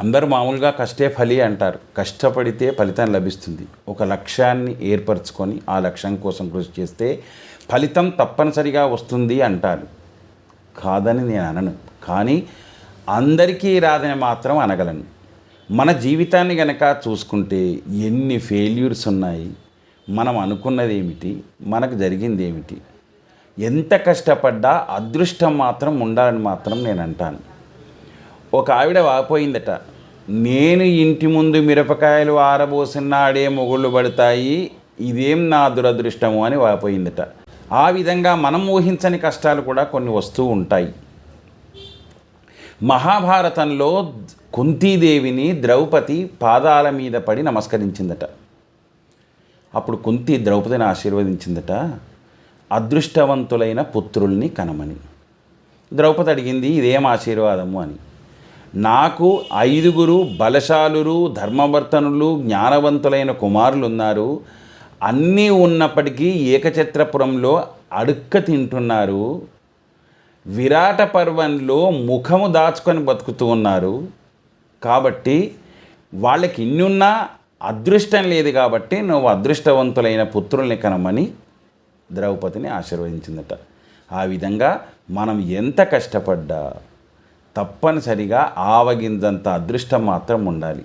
అందరూ మామూలుగా కష్టే ఫలి అంటారు. కష్టపడితే ఫలితం లభిస్తుంది. ఒక లక్ష్యాన్ని ఏర్పరచుకొని ఆ లక్ష్యం కోసం కృషి చేస్తే ఫలితం తప్పనిసరిగా వస్తుంది అంటారు. కాదని నేను అనను. కానీ అందరికీ రాదని మాత్రం అనగలను. మన జీవితాన్ని గనక చూసుకుంటే ఎన్ని ఫెయిల్యూర్స్ ఉన్నాయి. మనం అనుకున్నది ఏమిటి మనకు జరిగింది ఏమిటి ఎంత కష్టపడ్డా అదృష్టం మాత్రం ఉండాలని మాత్రం నేను అంటాను. ఒక ఆవిడ వాపోయిందట నేను ఇంటి ముందు మిరపకాయలు ఆరబోసినాడే మొగుళ్ళు పడతాయి ఇదేం నా దురదృష్టము అని వాపోయిందట ఆ విధంగా మనం ఊహించని కష్టాలు కూడా కొన్ని వస్తూ ఉంటాయి. మహాభారతంలో కుంతీదేవిని ద్రౌపది పాదాల మీద పడి నమస్కరించిందట. అప్పుడు కుంతి ద్రౌపదిని ఆశీర్వదించిందట అదృష్టవంతులైన పుత్రుల్ని కనమని. ద్రౌపది అడిగింది ఇదేం ఆశీర్వాదము అని. నాకు ఐదుగురు బలశాలురు ధర్మవర్తనులు జ్ఞానవంతులైన కుమారులు ఉన్నారు అన్నీ ఉన్నప్పటికీ ఏకచత్రపురంలో అడుక్క తింటున్నారు. విరాట పర్వంలో ముఖము దాచుకొని బతుకుతూ ఉన్నారు. కాబట్టి వాళ్ళకి ఇన్నున్నా అదృష్టం లేదు కాబట్టి నువ్వు అదృష్టవంతులైన పుత్రుల్ని కనమని ద్రౌపదిని ఆశీర్వదించిందట. ఆ విధంగా మనం ఎంత కష్టపడ్డా తప్పనిసరిగా ఆవగింజంత అదృష్టం మాత్రం ఉండాలి.